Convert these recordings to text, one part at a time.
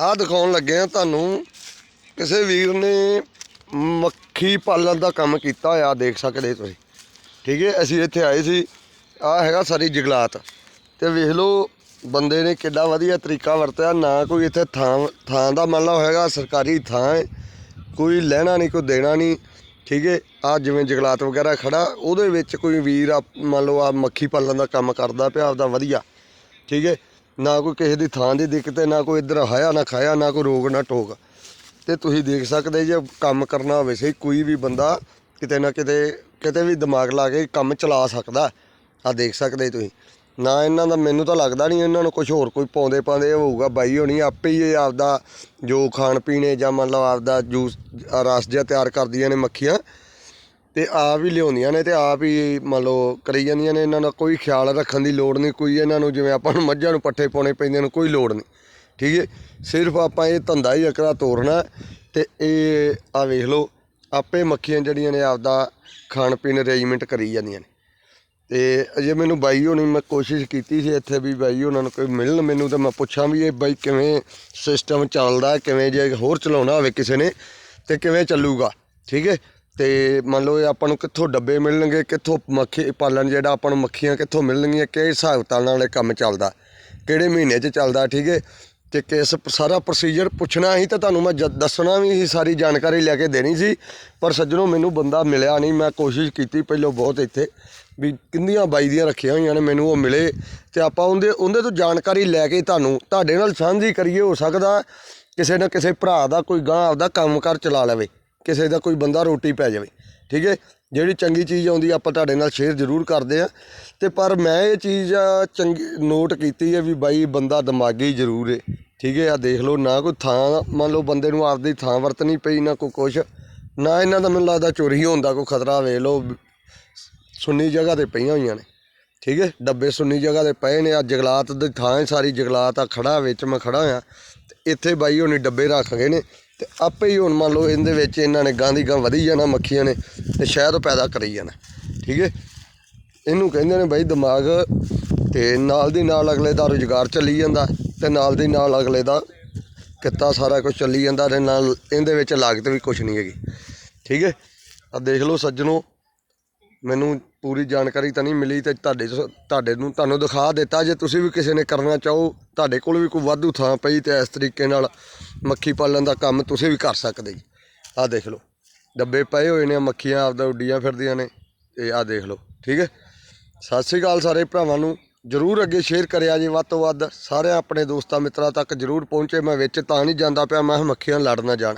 ਆਹ ਦਿਖਾਉਣ ਲੱਗੇ ਆ ਤੁਹਾਨੂੰ। ਕਿਸੇ ਵੀਰ ਨੇ ਮੱਖੀ ਪਾਲਣ ਦਾ ਕੰਮ ਕੀਤਾ ਹੋਇਆ ਦੇਖ ਸਕਦੇ ਤੁਸੀਂ। ਠੀਕ ਹੈ, ਅਸੀਂ ਇੱਥੇ ਆਏ ਸੀ। ਆਹ ਹੈਗਾ ਸਾਰੀ ਜਗਲਾਤ। ਤੇ ਵੇਖ ਲਓ, ਬੰਦੇ ਨੇ ਕਿੱਡਾ ਵਧੀਆ ਤਰੀਕਾ ਵਰਤਿਆ। ਨਾ ਕੋਈ ਇੱਥੇ ਥਾਂ ਥਾਂ ਦਾ ਮੰਨ ਲਓ ਹੈਗਾ ਸਰਕਾਰੀ ਥਾਂ ਹੈ। ਕੋਈ ਲੈਣਾ ਨਹੀਂ, ਕੋਈ ਦੇਣਾ ਨਹੀਂ। ਠੀਕ ਹੈ ਆ ਜਿਵੇਂ ਜਗਲਾਤ ਵਗੈਰਾ ਖੜਾ, ਉਹਦੇ ਵਿੱਚ ਕੋਈ ਵੀਰ ਆ ਮੰਨ ਲਓ ਆ ਮੱਖੀ ਪਾਲਣ ਦਾ ਕੰਮ ਕਰਦਾ ਪਿਆ, ਆਪਦਾ ਵਧੀਆ। ਠੀਕ ਹੈ ਨਾ ਕੋਈ ਕਿਸੇ ਦੀ ਥਾਂ ਦੀ ਦਿੱਕਤ ਹੈ, ਨਾ ਕੋਈ ਇੱਧਰ ਹਾਇਆ, ਨਾ ਖਾਇਆ, ਨਾ ਕੋਈ ਰੋਗ, ਨਾ ਟੋਕ। ਤੇ ਤੁਸੀਂ ਦੇਖ ਸਕਦੇ ਜੇ ਕੰਮ ਕਰਨਾ ਹੋਵੇ, ਸਹੀ ਕੋਈ ਵੀ ਬੰਦਾ ਕਿਤੇ ਨਾ ਕਿਤੇ ਕਿਤੇ ਵੀ ਦਿਮਾਗ ਲਾ ਕੇ ਕੰਮ ਚਲਾ ਸਕਦਾ। ਆ ਦੇਖ ਸਕਦੇ ਤੁਸੀਂ। ਨਾ ਇਹਨਾਂ ਦਾ, ਮੈਨੂੰ ਤਾਂ ਲੱਗਦਾ ਨਹੀਂ ਇਹਨਾਂ ਨੂੰ ਕੁਝ ਹੋਰ ਕੋਈ ਪਾਉਂਦੇ ਪਾਉਂਦੇ ਹੋਊਗਾ, ਬਾਈ ਹੋਣੀ ਆਪੇ ਹੀ ਇਹ ਆਪਦਾ ਜੋ ਖਾਣ ਪੀਣੇ ਜਾਂ ਮੰਨ ਲਓ ਆਪਦਾ ਜੂਸ, ਰਸ ਜਿਹਾ ਤਿਆਰ ਕਰਦੀਆਂ ਨੇ ਮੱਖੀਆਂ। ਤੇ ਆਪ ਹੀ ਲਿਆਉਂਦੀਆਂ ਨੇ ਤੇ ਆਪ ਹੀ ਮੰਨ ਲਓ ਕਰੀ ਜਾਂਦੀਆਂ ਨੇ, ਇਹਨਾਂ ਦਾ ਕੋਈ ਖਿਆਲ ਰੱਖਣ ਦੀ ਲੋੜ ਨਹੀਂ, ਕੋਈ ਇਹਨਾਂ ਨੂੰ ਜਿਵੇਂ ਆਪਾਂ ਨੂੰ ਮੱਝਾਂ ਨੂੰ ਪੱਠੇ ਪਾਉਣੇ ਪੈਂਦੇ ਨੇ, ਕੋਈ ਲੋੜ ਨਹੀਂ। ਠੀਕ ਹੈ? ਸਿਰਫ ਆਪਾਂ ਇਹ ਧੰਦਾ ਹੀ ਅਕਰਾ ਤੋਰਨਾ ਤੇ ਇਹ ਆ ਵੇਖ ਲਓ, ਆਪੇ ਮੱਖੀਆਂ ਜਿਹੜੀਆਂ ਨੇ ਆਪਦਾ ਖਾਣ ਪੀਣ ਅਰੇਂਜਮੈਂਟ ਕਰੀ ਜਾਂਦੀਆਂ ਨੇ। ਤੇ ਅਜੇ ਮੈਨੂੰ ਬਾਈ ਹੋਣੀ ਮੈਂ ਕੋਸ਼ਿਸ਼ ਕੀਤੀ ਸੀ ਇੱਥੇ ਵੀ ਬਾਈ ਉਹਨਾਂ ਨੂੰ ਕੋਈ ਮਿਲਣ, ਮੈਨੂੰ ਤਾਂ ਮੈਂ ਪੁੱਛਾਂ ਵੀ ਇਹ ਬਾਈ ਕਿਵੇਂ ਸਿਸਟਮ ਚੱਲਦਾ ਕਿਵੇਂ ਜੇ ਹੋਰ ਚਲਾਉਣਾ ਹੋਵੇ ਕਿਸੇ ਨੇ ਤੇ ਕਿਵੇਂ ਚੱਲੂਗਾ। ਠੀਕ ਹੈ? ਤੇ ਮੰਨ ਲਓ ਇਹ ਆਪਾਂ ਨੂੰ ਕਿੱਥੋਂ ਡੱਬੇ ਮਿਲਣਗੇ, ਕਿੱਥੋਂ ਮੱਖੀ ਪਾਲਣ ਜਿਹੜਾ ਆਪਾਂ ਨੂੰ ਮੱਖੀਆਂ ਕਿੱਥੋਂ ਮਿਲਣਗੀਆਂ, ਕਿਹੜੇ ਹਿਸਾਬ ਤਾਲ ਨਾਲ ਇਹ ਕੰਮ ਚੱਲਦਾ, ਕਿਹੜੇ ਮਹੀਨੇ 'ਚ ਚੱਲਦਾ, ਠੀਕ ਹੈ? ਤੇ ਕਿਸ ਸਾਰਾ ਪ੍ਰੋਸੀਜਰ ਪੁੱਛਣਾ ਹੀ ਤਾਂ ਤੁਹਾਨੂੰ ਮੈਂ ਜ- ਦੱਸਣਾ ਵੀ ਸੀ ਸਾਰੀ ਜਾਣਕਾਰੀ ਲੈ ਕੇ ਦੇਣੀ ਸੀ, ਪਰ ਸੱਜਣੋ ਮੈਨੂੰ ਬੰਦਾ ਮਿਲਿਆ ਨਹੀਂ, ਮੈਂ ਕੋਸ਼ਿਸ਼ ਕੀਤੀ ਪਹਿਲਾਂ ਬਹੁਤ ਇੱਥੇ ਵੀ ਕਿੰਨੀਆਂ ਬਾਈ ਦੀਆਂ ਰੱਖੀਆਂ ਹੋਈਆਂ ਨੇ ਮੈਨੂੰ, ਉਹ ਮਿਲੇ ਤੇ ਆਪਾਂ ਉਹਦੇ ਉਹਦੇ ਤੋਂ ਜਾਣਕਾਰੀ ਲੈ ਕੇ ਤੁਹਾਨੂੰ, ਤੁਹਾਡੇ ਨਾਲ ਸਾਂਝੀ ਕਰੀਏ, ਹੋ ਸਕਦਾ ਕਿਸੇ ਨਾ ਕਿਸੇ ਭਰਾ ਦਾ ਕੋਈ ਗਾਂ ਆਪਦਾ ਕੰਮਕਾਰ ਚਲਾ ਲਵੇ। ਕਿਸੇ ਦਾ ਕੋਈ ਬੰਦਾ ਰੋਟੀ ਪੈ ਜਾਵੇ, ਠੀਕ ਹੈ? ਜਿਹੜੀ ਚੰਗੀ ਚੀਜ਼ ਆਉਂਦੀ, ਆਪਾਂ ਤੁਹਾਡੇ ਨਾਲ ਸ਼ੇਅਰ ਜ਼ਰੂਰ ਕਰਦੇ ਆ ਤੇ ਪਰ ਮੈਂ ਇਹ ਚੀਜ਼ ਚੰਗੀ ਨੋਟ ਕੀਤੀ ਹੈ ਵੀ ਬਾਈ, ਬੰਦਾ ਦਿਮਾਗੀ ਜ਼ਰੂਰ ਹੈ ਠੀਕ ਹੈ? ਆ ਦੇਖ ਲਓ, ਨਾ ਕੋਈ ਥਾਂ, ਮੰਨ ਲਓ ਬੰਦੇ ਨੂੰ ਆਪਦੀ ਥਾਂ ਵਰਤਣੀ ਪਈ, ਨਾ ਕੋਈ ਕੁਛ, ਨਾ ਇਹਨਾਂ ਦਾ ਮੈਨੂੰ ਲੱਗਦਾ ਚੋਰੀ ਹੋਣ ਦਾ ਕੋਈ ਖਤਰਾ, ਵੇਖ ਲਓ, ਸੁੰਨੀ ਜਗ੍ਹਾ ਤੇ ਪਈਆਂ ਹੋਈਆਂ ਨੇ, ਠੀਕ ਹੈ? ਡੱਬੇ ਸੁੰਨੀ ਜਗ੍ਹਾ ਤੇ ਪਏ ਨੇ ਆ ਜਗਲਾਤ ਦੀ ਥਾਂ ਹੈ ਸਾਰੀ ਜਗਲਾਤ ਆ, ਖੜਾ ਵਿੱਚ ਮੈਂ ਖੜਾ ਹੋਇਆ, ਤੇ ਇੱਥੇ ਬਾਈ ਉਹਨੇ ਡੱਬੇ ਰੱਖ ਗਏ ਨੇ ਤੇ ਆਪੇ ਹੀ ਹੁਣ ਮੰਨ ਲਓ ਇਹਦੇ ਵਿੱਚ ਇਹਨਾਂ ਨੇ ਗਾਂ ਦੀ ਗਾਂ ਵਧੀ ਜਾਣਾ, ਮੱਖੀਆਂ ਨੇ, ਤੇ ਸ਼ਾਇਦ ਪੈਦਾ ਕਰੀ ਜਾਣਾ। ਠੀਕ ਹੈ? ਇਹਨੂੰ ਕਹਿੰਦੇ ਨੇ ਬਾਈ ਦਿਮਾਗ ਤੇ ਨਾਲ ਦੀ ਨਾਲ ਅਗਲੇ ਦਾ ਰੁਜ਼ਗਾਰ ਚੱਲੀ ਜਾਂਦਾ, ਤੇ ਨਾਲ ਦੀ ਨਾਲ ਅਗਲੇ ਦਾ ਕਿੱਤਾ ਸਾਰਾ ਕੁਝ ਚੱਲੀ ਜਾਂਦਾ ਤੇ ਨਾਲ ਇਹਦੇ ਵਿੱਚ ਲਾਗਤ ਵੀ ਕੁਝ ਨਹੀਂ ਹੈਗੀ। ਠੀਕ ਹੈ? ਆ ਦੇਖ ਲਓ ਸੱਜਣੋ ਮੈਨੂੰ ਪੂਰੀ ਜਾਣਕਾਰੀ ਤਾਂ ਨਹੀਂ ਮਿਲੀ ਤੇ ਤੁਹਾਡੇ ਸ- ਤੁਹਾਡੇ ਨੂੰ ਤੁਹਾਨੂੰ ਦਿਖਾ ਦਿੱਤਾ ਜੇ ਤੁਸੀਂ ਵੀ ਕਿਸੇ ਨੇ ਕਰਨਾ ਚਾਹੋ। ਤੁਹਾਡੇ ਕੋਲ ਵੀ ਕੋਈ ਵਾਧੂ ਥਾਂ ਪਈ ਤੇ ਇਸ ਤਰੀਕੇ ਨਾਲ ਮੱਖੀ ਪਾਲਣ ਦਾ ਕੰਮ ਤੁਸੀਂ ਵੀ ਕਰ ਸਕਦੇ ਜੀ। ਆਹ ਦੇਖ ਲਓ। ਡੱਬੇ ਪਏ ਹੋਏ ਨੇ ਮੱਖੀਆਂ ਆਪਦਾ ਉੱਡੀਆਂ ਫਿਰਦੀਆਂ ਨੇ ਤੇ ਆਹ ਦੇਖ ਲਓ। ਠੀਕ ਹੈ? ਸਤਿ ਸ੍ਰੀ ਅਕਾਲ ਸਾਰੇ ਭਰਾਵਾਂ ਨੂੰ। ਜਰੂਰ ਅੱਗੇ ਸ਼ੇਅਰ ਕਰਿਆ ਜੀ ਵੱਧ ਤੋਂ ਵੱਧ। ਸਾਰੇ ਆਪਣੇ ਦੋਸਤਾਂ ਮਿੱਤਰਾਂ ਤੱਕ ਜਰੂਰ ਪਹੁੰਚੇ। ਮੈਂ ਵਿੱਚ ਤਾਂ ਨਹੀਂ ਜਾਂਦਾ ਪਿਆ, ਮੈਂ ਕਿਹਾ ਮੱਖੀਆਂ ਲੜ ਨਾ ਜਾਣ।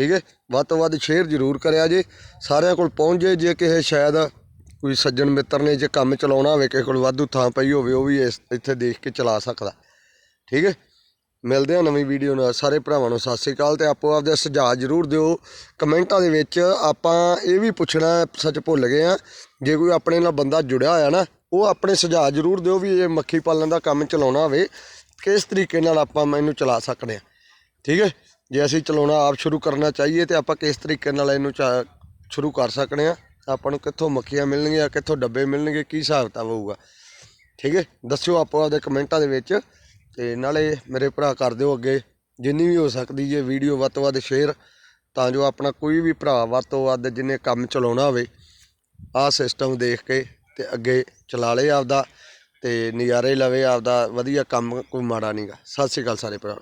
ਠੀਕ ਹੈ? ਵੱਧ ਤੋਂ ਵੱਧ ਸ਼ੇਅਰ ਜਰੂਰ ਕਰਿਆ ਜੇ, ਸਾਰਿਆਂ ਕੋਲ ਪਹੁੰਚ ਜੇ ਜੇ ਕਿਸੇ ਸ਼ਾਇਦ ਕੋਈ ਸੱਜਣ ਮਿੱਤਰ ਨੇ ਜੇ ਕੰਮ ਚਲਾਉਣਾ ਹੋਵੇ, ਕਿਸੇ ਕੋਲ ਵਾਧੂ ਥਾਂ ਪਈ ਹੋਵੇ, ਉਹ ਵੀ ਇਸ ਇੱਥੇ ਦੇਖ ਕੇ ਚਲਾ ਸਕਦਾ। ਠੀਕ ਹੈ? ਮਿਲਦੇ ਹਾਂ ਨਵੀਂ ਵੀਡੀਓ ਨਾਲ। ਸਾਰੇ ਭਰਾਵਾਂ ਨੂੰ ਸਤਿ ਸ੍ਰੀ ਅਕਾਲ ਤੇ ਆਪੋ ਆਪਦੇ ਸੁਝਾਅ ਜਰੂਰ ਦਿਓ। ਕਮੈਂਟਾਂ ਦੇ ਵਿੱਚ ਆਪਾਂ ਇਹ ਵੀ ਪੁੱਛਣਾ ਸੱਚ ਭੁੱਲ ਗਏ ਆ ਜੇ ਕੋਈ ਆਪਣੇ ਨਾਲ ਬੰਦਾ ਜੁੜਿਆ ਹੋਇਆ ਨਾ, ਉਹ ਆਪਣੇ ਸੁਝਾਅ ਜਰੂਰ ਦਿਓ ਵੀ ਇਹ ਮੱਖੀ ਪਾਲਣ ਦਾ ਕੰਮ ਚਲਾਉਣਾ ਹੋਵੇ, ਕਿਸ ਤਰੀਕੇ ਨਾਲ ਆਪਾਂ ਇਹਨੂੰ ਚਲਾ ਸਕਦੇ ਆ ਠੀਕ ਹੈ? ਜੇ ਅਸੀਂ ਚਲਾਉਣਾ ਆਪ ਸ਼ੁਰੂ ਕਰਨਾ ਚਾਹੀਏ ਤੇ ਆਪਾਂ ਕਿਸ ਤਰੀਕੇ ਨਾਲ ਇਹਨੂੰ ਚਾ- ਸ਼ੁਰੂ ਕਰ ਸਕਦੇ ਆ? ਆਪਾਂ ਨੂੰ ਕਿੱਥੋਂ ਮੱਖੀਆਂ ਮਿਲਣਗੀਆਂ, ਕਿੱਥੋਂ ਡੱਬੇ ਮਿਲਣਗੇ, ਕੀ ਹਿਸਾਬ ਕਿਤਾਬ ਹੋਊਗਾ? ਠੀਕ ਹੈ? ਦੱਸਿਓ ਆਪੋ ਆਪਦੇ ਕਮੈਂਟਾਂ ਦੇ ਵਿੱਚ ਤੇ ਨਾਲੇ ਮੇਰੇ ਭਰਾ ਕਰ ਦਿਓ ਅੱਗੇ। ਜਿੰਨੀ ਵੀ ਹੋ ਸਕਦੀ ਜੇ ਵੀਡੀਓ ਵੱਧ ਤੋਂ ਵੱਧ ਸ਼ੇਅਰ, ਤਾਂ ਜੋ ਆਪਣਾ ਕੋਈ ਵੀ ਭਰਾ ਵੱਧ ਤੋਂ ਵੱਧ ਜਿਹਨੇ ਕੰਮ ਚਲਾਉਣਾ ਹੋਵੇ, ਆਹ ਸਿਸਟਮ ਦੇਖ ਕੇ ਤੇ ਅੱਗੇ ਚਲਾ ਲੇ ਆਪਦਾ ਤੇ ਨਜ਼ਾਰੇ ਲਵੇ ਆਪਦਾ, ਵਧੀਆ ਕੰਮ ਕੋਈ ਮਾੜਾ ਨਹੀਂਗਾ ਸਤਿ ਸ਼੍ਰੀ ਅਕਾਲ ਸਾਰੇ ਭਰਾ